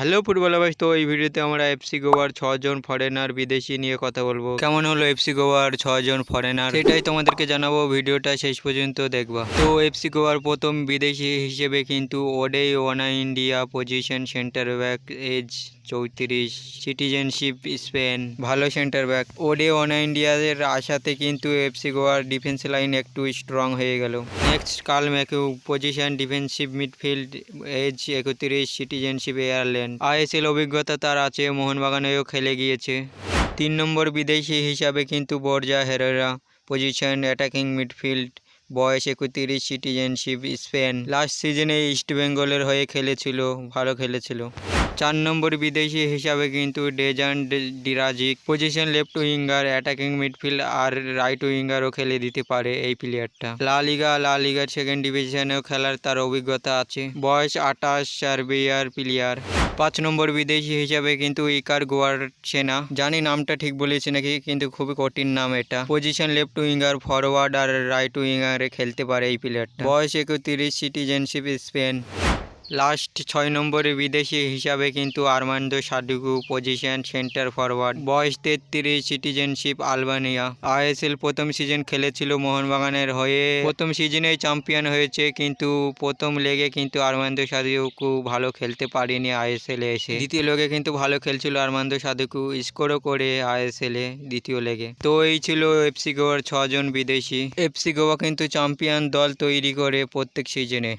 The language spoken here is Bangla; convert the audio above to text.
হ্যালো ফুটবল আবাস তো এই ভিডিওতে আমরা এফসি গোয়ার ছজন ফরেনার বিদেশি নিয়ে কথা বলব। কেমন হলো এফসি গোয়ার ছজন ফরেনার সেটাই তোমাদেরকে জানাব, ভিডিওটা শেষ পর্যন্ত দেখবা। তো এফসি গোয়ার প্রথম বিদেশি হিসেবে কিন্তু Odei Onaindia position centre back age চৌত্রিশ সিটিজেনশিপ স্পেন ভালো সেন্টার ব্যাক ওডে ওয়ানা ইন্ডিয়াদের আশাতে কিন্তু এফসি গোয়ার ডিফেন্স লাইন একটু স্ট্রং হয়ে গেল। Next Carl McHugh position defensive midfield age একত্রিশ সিটিজেনশিপ এয়ারল্যান্ড আইএসএল অভিজ্ঞতা তার আছে, মোহনবাগানেও খেলে গিয়েছে। তিন নম্বর বিদেশি হিসাবে কিন্তু Borja Herrera. Position, attacking midfield, বয়স একত্রিশ, সিটিজেনশিপ, স্পেন। লাস্ট সিজনে ইস্ট বেঙ্গলের হয়ে খেলেছিল, ভালো খেলেছিল। চার নম্বর বিদেশি হিসাবে কিন্তু Dejan Drazic. Position left winger, attacking midfield আর রাইট উইঙ্গারও খেলে দিতে পারে এই প্লেয়ারটা। লা লিগা, লা লিগার সেকেন্ড ডিভিশনেও খেলার তার অভিজ্ঞতা আছে। বয়স আঠাশ, সার্বিয়ার প্লেয়ার। পাঁচ নম্বর বিদেশি হিসাবে কিন্তু ইকার গোয়ার সেনা, জানি নামটা ঠিক বলেছি নাকি, কিন্তু খুবই কঠিন নাম এটা। পজিশন লেফট উইঙ্গার ফরওয়ার্ড আর রাইট উইঙ্গারে খেলতে পারে এই প্লেয়ারটা বয়স একত্রিশ সিটিজেনশিপ স্পেন লাস্ট ছয় নম্বরে বিদেশি হিসাবে কিন্তু Armando Sadiku position centre forward বয়স তেত্রিশ সিটিজেনশিপ আলবানিয়া। আইএসএল প্রথম সিজন খেলেছিল মোহনবাগানের হয়ে। প্রথম সিজনেই চ্যাম্পিয়ন হয়েছে কিন্তু প্রথম লেগে কিন্তু আরমান্ডো সাদুকু ভালো খেলতে পারেনি আইএসএল এসে। দ্বিতীয় লেগে কিন্তু ভালো খেলছিল আরমান্ডো সাদুকু স্কোরও করে আইএসএল দ্বিতীয় লেগে তো এই ছিল এফসি গোয়ার ছজন বিদেশি। এফসি গোয়া কিন্তু চ্যাম্পিয়ন দল তৈরি করে প্রত্যেক সিজনে